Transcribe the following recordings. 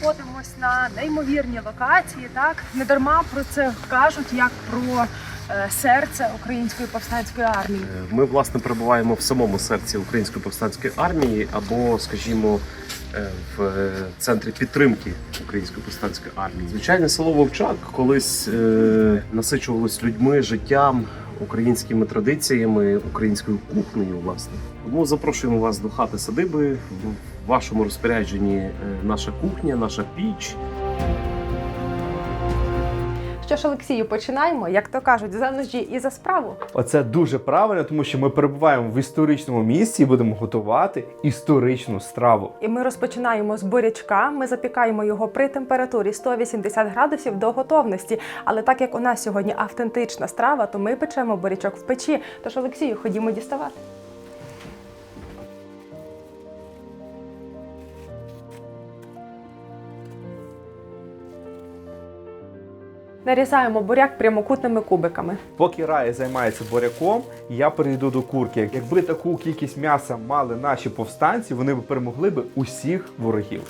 знаходимось на неймовірній локації. Так не дарма про це кажуть як про е, серце української повстанської армії. Е, Ми власне перебуваємо в самому серці Української повстанської армії, або, скажімо, е, в центрі підтримки Української повстанської армії. Звичайне село Вовчак колись насичувалось людьми, життям, українськими традиціями, українською кухнею. Власне, тому запрошуємо вас до хати садиби. В вашому розпорядженні е, наша кухня, наша піч. Що ж, Олексію, починаємо, як то кажуть, за ножі і за справу. Оце дуже правильно, тому що ми перебуваємо в історичному місці і будемо готувати історичну страву. І ми розпочинаємо з бурячка. Ми запікаємо його при температурі 180 градусів до готовності. Але так як у нас сьогодні автентична страва, то ми печемо бурячок в печі. Тож, Олексію, ходімо діставати. Нарізаємо буряк прямокутними кубиками. Поки Рая займається буряком, я перейду до курки. Якби таку кількість м'яса мали наші повстанці, вони б перемогли б усіх ворогів.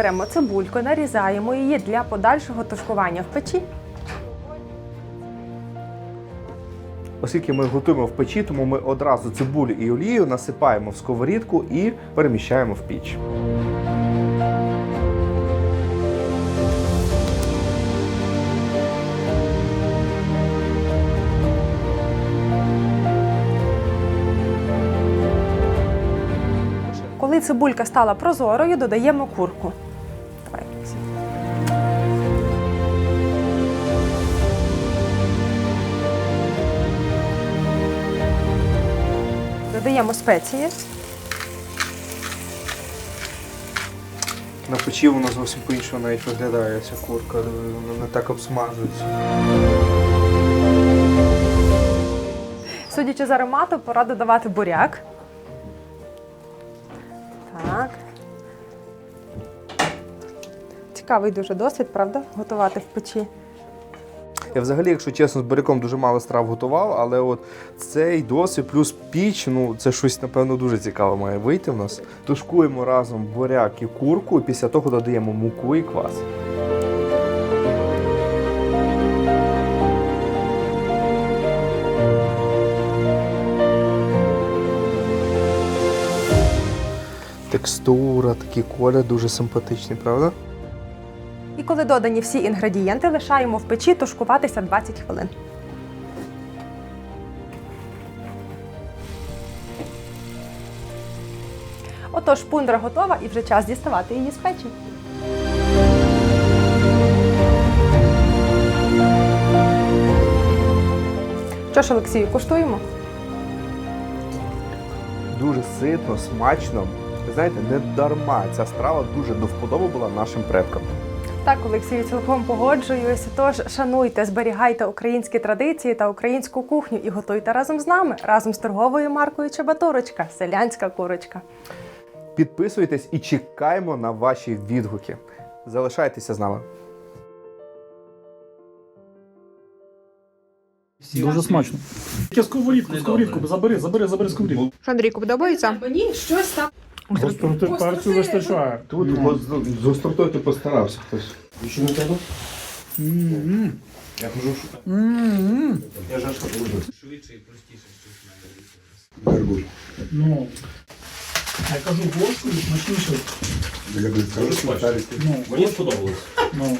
Беремо цибульку, нарізаємо її для подальшого тушкування в печі. Оскільки ми готуємо в печі, тому ми одразу цибулю і олію насипаємо в сковорідку і переміщаємо в піч. Коли цибулька стала прозорою, додаємо курку. Додаємо спеції. На печі вона зовсім по-іншому навіть виглядає ця курка, вона не так обсмажується. Судячи з аромату, пора додавати буряк. Так. Цікавий дуже досвід, правда? Готувати в печі. Я взагалі, якщо чесно, з буряком дуже мало страв готував, але от цей досвід плюс піч, ну це щось, напевно, дуже цікаве має вийти в нас. Тушкуємо разом буряк і курку, і після того додаємо муку і квас. Текстура, такий колір дуже симпатичний, правда? І коли додані всі інгредієнти, лишаємо в печі тушкуватися 20 хвилин. Отож, пундра готова і вже час діставати її з печі. Що ж, Олексію, куштуємо? Дуже ситно, смачно. Знаєте, не дарма ця страва дуже до вподоби була нашим предкам. Так, Олексію, цілком погоджуюся. Тож шануйте, зберігайте українські традиції та українську кухню і готуйте разом з нами, разом з торговою маркою Чебатурочка, селянська курочка. Підписуйтесь і чекаємо на ваші відгуки. Залишайтеся з нами. Дуже смачно. Сковорідку, сковорідку, забери, забери, забери сковорідку. Андрійку, подобається? Мені щось там Гостроти партію вистачає. Тут з гостротою ти постарався хтось. Ще не треба? Я хожу шукати. Я кажу, Швидше М-м. я жашка буду. Ну, я кажу ложкою смачніше. Дуже смачно. Ну, Мені сподобалось. ну.